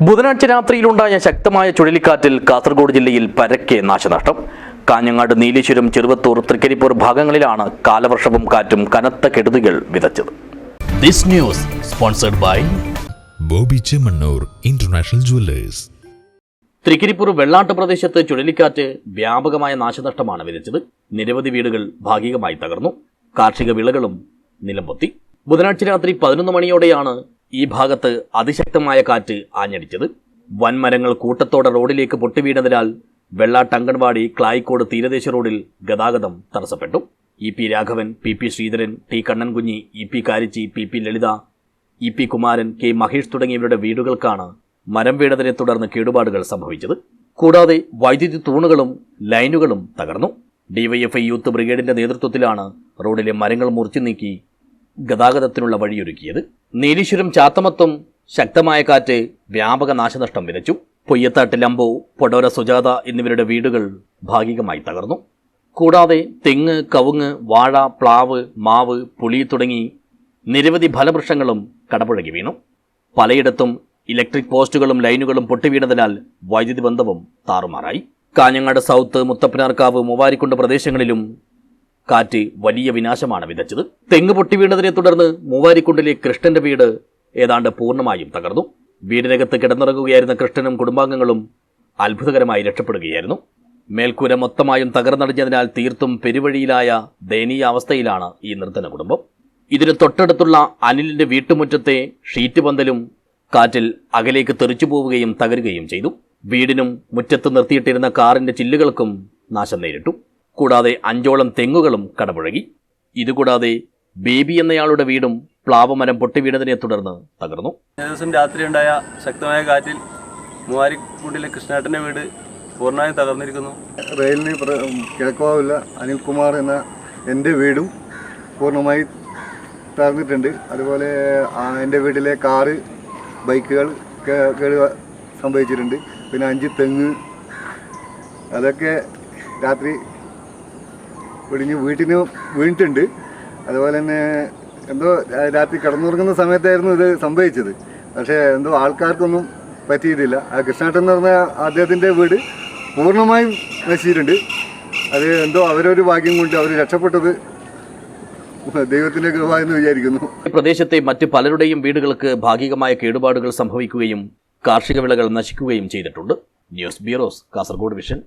ബുധനാഴ്ച രാത്രിയിലുണ്ടായ ശക്തമായ ചുഴലിക്കാറ്റിൽ കാസർഗോഡ് ജില്ലയിൽ പരക്കെ നാശനഷ്ടം. കാഞ്ഞങ്ങാട് നീലേശ്വരം ചെറുവത്തൂർ തൃക്കരിപ്പൂർ ഭാഗങ്ങളിലാണ് കാലവർഷവും കാറ്റും കനത്ത കെടുതികൾ വിതച്ചത്. This news sponsored by Boby Chemmanur international jewellers. Trikaripur Vellat പ്രദേശത്ത് ചുഴലിക്കാറ്റ് വ്യാപകമായ നാശനഷ്ടമാണ് വിതച്ചത്. നിരവധി വീടുകൾ ഭാഗികമായി തകർന്നു. കാർഷിക വിളകളും നിലംപൊത്തി. ബുധനാഴ്ച രാത്രി പതിനൊന്ന് മണിയോടെയാണ് ഈ ഭാഗത്ത് അതിശക്തമായ കാറ്റ് ആഞ്ഞടിച്ചത്. വൻമരങ്ങൾ കൂട്ടത്തോടെ റോഡിലേക്ക് പൊട്ടിവീണതിനാൽ വെള്ളാട്ട് അങ്കൺവാടി ക്ലായിക്കോട് തീരദേശ റോഡിൽ ഗതാഗതം തടസ്സപ്പെട്ടു. E P Raghavan P P Sreedharan T Kannankunhi E P Karichi P P Lalitha E P Kumaran K Mahesh തുടങ്ങിയവരുടെ വീടുകൾക്കാണ് മരം വീണതിനെ തുടർന്ന് കേടുപാടുകൾ സംഭവിച്ചത്. കൂടാതെ വൈദ്യുതി തൂണുകളും ലൈനുകളും തകർന്നു. ഡിവൈഎഫ്ഐ യൂത്ത് ബ്രിഗേഡിന്റെ നേതൃത്വത്തിലാണ് റോഡിലെ മരങ്ങൾ മുറിച്ചു നീക്കി ഗതാഗതത്തിനുള്ള വഴിയൊരുക്കിയത്. നീലീശ്വരം ചാത്തമത്തും ശക്തമായ കാറ്റ് വ്യാപക നാശനഷ്ടം വിതച്ചു. പൊയ്യത്താട്ട് ലംബോ പൊടോര സുജാത എന്നിവരുടെ വീടുകൾ ഭാഗികമായി തകർന്നു. കൂടാതെ തെങ്ങ് കവുങ്ങ് വാഴ പ്ലാവ് മാവ് പുളി തുടങ്ങി നിരവധി ഫലവൃക്ഷങ്ങളും കടപുഴകി വീണു. പലയിടത്തും ഇലക്ട്രിക് പോസ്റ്റുകളും ലൈനുകളും പൊട്ടിവീണതിനാൽ വൈദ്യുതി ബന്ധവും താറുമാറായി. കാഞ്ഞങ്ങാട് സൗത്ത് മുത്തപ്പനാർക്കാവ് മൂവാരിക്കുണ്ട് പ്രദേശങ്ങളിലും കാറ്റ് വലിയ വിനാശമാണ് വിതച്ചത്. തെങ്ങ് പൊട്ടി വീണതിനെ തുടർന്ന് മൂവാരിക്കുണ്ടിലെ കൃഷ്ണന്റെ വീട് ഏതാണ്ട് പൂർണമായും തകർന്നു. വീടിനകത്ത് കിടന്നിറങ്ങുകയായിരുന്ന കൃഷ്ണനും കുടുംബാംഗങ്ങളും അത്ഭുതകരമായി രക്ഷപ്പെടുകയായിരുന്നു. മേൽക്കൂര മൊത്തമായും തകർന്നടിഞ്ഞതിനാൽ തീർത്തും പെരുവഴിയിലായ ദയനീയ അവസ്ഥയിലാണ് ഈ നിർത്തന കുടുംബം. ഇതിന് തൊട്ടടുത്തുള്ള അനിലിന്റെ വീട്ടുമുറ്റത്തെ ഷീറ്റ് പന്തലും കാറ്റിൽ അകലേക്ക് തെറിച്ചു പോവുകയും തകരുകയും ചെയ്തു. വീടിനും മുറ്റത്ത് നിർത്തിയിട്ടിരുന്ന കാറിന്റെ ചില്ലുകൾക്കും നാശം നേരിട്ടു. കൂടാതെ അഞ്ചോളം തെങ്ങുകളും കടപുഴകി. ഇതുകൂടാതെ ബേബി എന്നയാളുടെ വീടും പ്ലാവമരം പൊട്ടിവീണതിനെ തുടർന്ന് തകർന്നു. ദിവസം രാത്രി ഉണ്ടായ ശക്തമായ കാറ്റിൽ മൂവാരിക്കുണ്ടിലെ കൃഷ്ണേട്ടന്റെ വീട് പൂർണമായും തകർന്നിരിക്കുന്നു. റെയിലിന് കിഴക്കാവില്ല അനിൽകുമാർ എന്ന എന്റെ വീടും പൂർണമായി തകർന്നിട്ടുണ്ട്. അതുപോലെ എന്റെ വീട്ടിലെ കാറ് ബൈക്കുകൾ കേട് സംഭവിച്ചിട്ടുണ്ട്. പിന്നെ അഞ്ച് തെങ്ങ്. അതൊക്കെ രാത്രി ഒടിഞ്ഞ് നിന്ന് വീണിട്ടുണ്ട്. അതുപോലെ തന്നെ എന്തോ രാത്രി കിടന്നുറങ്ങുന്ന സമയത്തായിരുന്നു ഇത് സംഭവിച്ചത്. പക്ഷേ എന്തോ ആൾക്കാർക്കൊന്നും പറ്റിയിട്ടില്ല. ആ കൃഷ്ണേട്ടൻ എന്ന് പറഞ്ഞ അദ്ദേഹത്തിന്റെ വീട് പൂർണമായും നശിച്ചിട്ടുണ്ട്. അത് എന്തോ അവരൊരു ഭാഗ്യം കൊണ്ട് അവർ രക്ഷപ്പെട്ടത് ദൈവത്തിന്റെ എന്ന് വിചാരിക്കുന്നു. പ്രദേശത്തെ മറ്റ് പലരുടെയും വീടുകൾക്ക് ഭാഗികമായ കേടുപാടുകൾ സംഭവിക്കുകയും കാർഷിക വിളകൾ നശിക്കുകയും ചെയ്തിട്ടുണ്ട്. News bureaus Kasaragod vision.